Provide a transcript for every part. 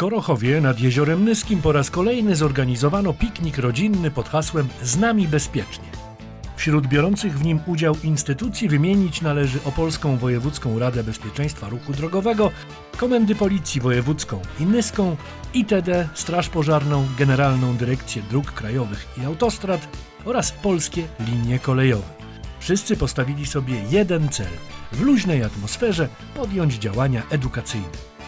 Skorochowie nad Jeziorem Nyskim po raz kolejny zorganizowano piknik rodzinny pod hasłem Z nami bezpiecznie. Wśród biorących w nim udział instytucji wymienić należy Opolską Wojewódzką Radę Bezpieczeństwa Ruchu Drogowego, Komendy Policji Wojewódzką i Nyską, ITD, Straż Pożarną, Generalną Dyrekcję Dróg Krajowych i Autostrad oraz Polskie Linie Kolejowe. Wszyscy postawili sobie jeden cel – w luźnej atmosferze podjąć działania edukacyjne.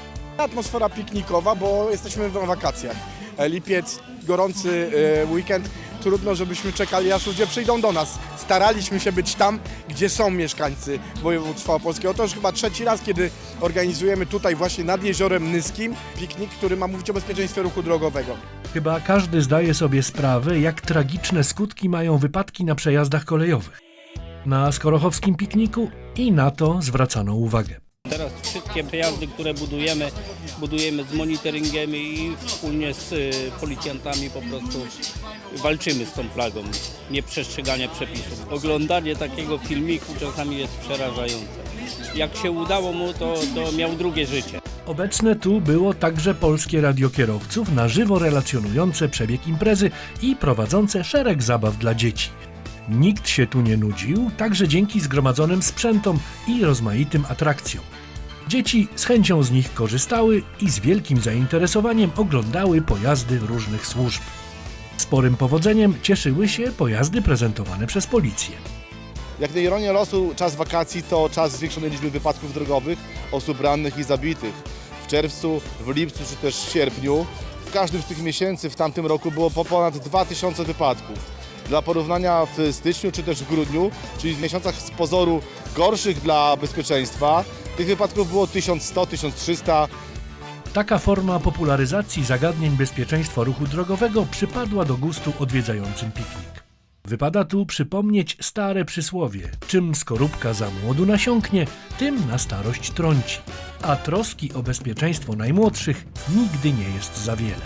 Atmosfera piknikowa, bo jesteśmy w wakacjach. E, Lipiec, gorący e, weekend. Trudno, żebyśmy czekali, aż ludzie przyjdą do nas. Staraliśmy się być tam, gdzie są mieszkańcy województwa opolskiego. To już chyba trzeci raz, kiedy organizujemy tutaj właśnie nad Jeziorem Nyskim piknik, który ma mówić o bezpieczeństwie ruchu drogowego. Chyba każdy zdaje sobie sprawę, jak tragiczne skutki mają wypadki na przejazdach kolejowych. Na skorochowskim pikniku i na to zwracano uwagę. Wszystkie przejazdy, które budujemy, budujemy z monitoringiem i wspólnie z y, policjantami po prostu walczymy z tą plagą nieprzestrzegania przepisów. Oglądanie takiego filmiku czasami jest przerażające. Jak się udało mu, to, to miał drugie życie. Obecne tu było także polskie radiokierowców na żywo relacjonujące przebieg imprezy i prowadzące szereg zabaw dla dzieci. Nikt się tu nie nudził, także dzięki zgromadzonym sprzętom i rozmaitym atrakcjom. Dzieci z chęcią z nich korzystały i z wielkim zainteresowaniem oglądały pojazdy różnych służb. Sporym powodzeniem cieszyły się pojazdy prezentowane przez policję. Jak na ironię losu, czas wakacji to czas zwiększonej liczby wypadków drogowych, osób rannych i zabitych. W czerwcu, w lipcu czy też w sierpniu, w każdym z tych miesięcy w tamtym roku było po ponad 2000 wypadków. Dla porównania w styczniu czy też w grudniu, czyli w miesiącach z pozoru gorszych dla bezpieczeństwa, tych wypadków było 1100-1300. Taka forma popularyzacji zagadnień bezpieczeństwa ruchu drogowego przypadła do gustu odwiedzającym piknik. Wypada tu przypomnieć stare przysłowie: czym skorupka za młodu nasiąknie, tym na starość trąci. A troski o bezpieczeństwo najmłodszych nigdy nie jest za wiele.